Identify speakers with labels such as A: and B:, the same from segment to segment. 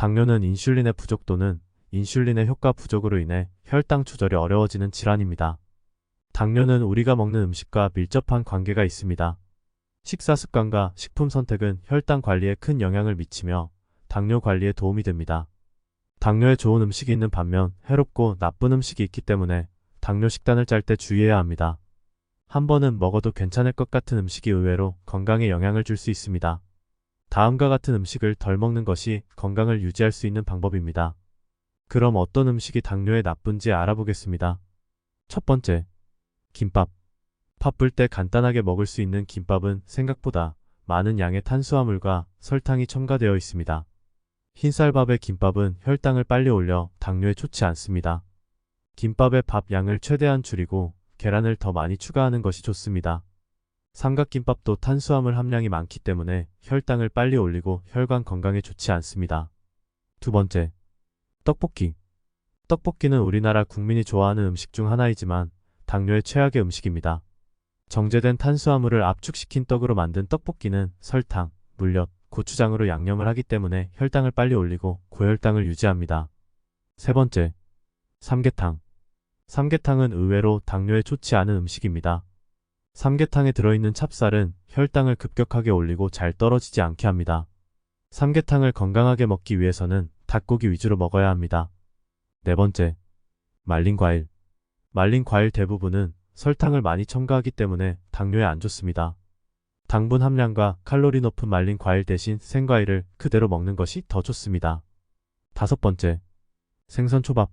A: 당뇨는 인슐린의 부족 또는 인슐린의 효과 부족으로 인해 혈당 조절이 어려워지는 질환입니다. 당뇨는 우리가 먹는 음식과 밀접한 관계가 있습니다. 식사 습관과 식품 선택은 혈당 관리에 큰 영향을 미치며 당뇨 관리에 도움이 됩니다. 당뇨에 좋은 음식이 있는 반면 해롭고 나쁜 음식이 있기 때문에 당뇨 식단을 짤 때 주의해야 합니다. 한 번은 먹어도 괜찮을 것 같은 음식이 의외로 건강에 영향을 줄 수 있습니다. 다음과 같은 음식을 덜 먹는 것이 건강을 유지할 수 있는 방법입니다. 그럼 어떤 음식이 당뇨에 나쁜지 알아보겠습니다. 첫 번째, 김밥. 바쁠 때 간단하게 먹을 수 있는 김밥은 생각보다 많은 양의 탄수화물과 설탕이 첨가되어 있습니다. 흰쌀밥의 김밥은 혈당을 빨리 올려 당뇨에 좋지 않습니다. 김밥의 밥 양을 최대한 줄이고 계란을 더 많이 추가하는 것이 좋습니다. 삼각김밥도 탄수화물 함량이 많기 때문에 혈당을 빨리 올리고 혈관 건강에 좋지 않습니다. 두 번째, 떡볶이. 떡볶이는 우리나라 국민이 좋아하는 음식 중 하나이지만 당뇨의 최악의 음식입니다. 정제된 탄수화물을 압축시킨 떡으로 만든 떡볶이는 설탕, 물엿, 고추장으로 양념을 하기 때문에 혈당을 빨리 올리고 고혈당을 유지합니다. 세 번째, 삼계탕. 삼계탕은 의외로 당뇨에 좋지 않은 음식입니다. 삼계탕에 들어있는 찹쌀은 혈당을 급격하게 올리고 잘 떨어지지 않게 합니다. 삼계탕을 건강하게 먹기 위해서는 닭고기 위주로 먹어야 합니다. 네 번째, 말린 과일. 말린 과일 대부분은 설탕을 많이 첨가하기 때문에 당뇨에 안 좋습니다. 당분 함량과 칼로리 높은 말린 과일 대신 생과일을 그대로 먹는 것이 더 좋습니다. 다섯 번째, 생선초밥.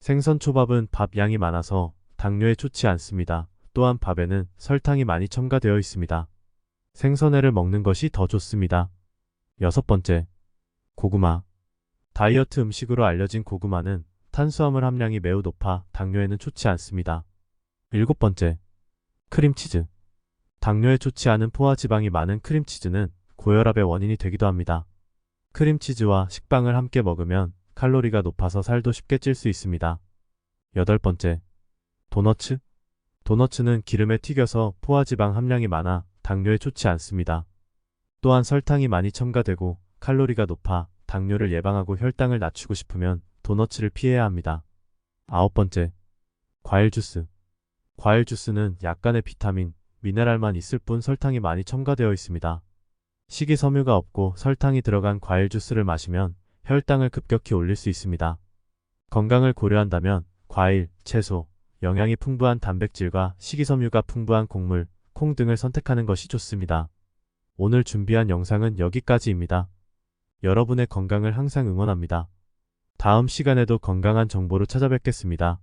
A: 생선초밥은 밥 양이 많아서 당뇨에 좋지 않습니다. 또한 밥에는 설탕이 많이 첨가되어 있습니다. 생선회를 먹는 것이 더 좋습니다. 여섯 번째, 고구마. 다이어트 음식으로 알려진 고구마는 탄수화물 함량이 매우 높아 당뇨에는 좋지 않습니다. 일곱 번째, 크림치즈. 당뇨에 좋지 않은 포화지방이 많은 크림치즈는 고혈압의 원인이 되기도 합니다. 크림치즈와 식빵을 함께 먹으면 칼로리가 높아서 살도 쉽게 찔 수 있습니다. 여덟 번째, 도너츠. 도너츠는 기름에 튀겨서 포화지방 함량이 많아 당뇨에 좋지 않습니다. 또한 설탕이 많이 첨가되고 칼로리가 높아 당뇨를 예방하고 혈당을 낮추고 싶으면 도너츠를 피해야 합니다. 아홉 번째, 과일 주스. 과일 주스는 약간의 비타민, 미네랄만 있을 뿐 설탕이 많이 첨가되어 있습니다. 식이섬유가 없고 설탕이 들어간 과일 주스를 마시면 혈당을 급격히 올릴 수 있습니다. 건강을 고려한다면 과일, 채소, 영양이 풍부한 단백질과 식이섬유가 풍부한 곡물, 콩 등을 선택하는 것이 좋습니다. 오늘 준비한 영상은 여기까지입니다. 여러분의 건강을 항상 응원합니다. 다음 시간에도 건강한 정보로 찾아뵙겠습니다.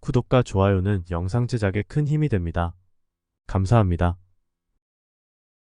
A: 구독과 좋아요는 영상 제작에 큰 힘이 됩니다. 감사합니다.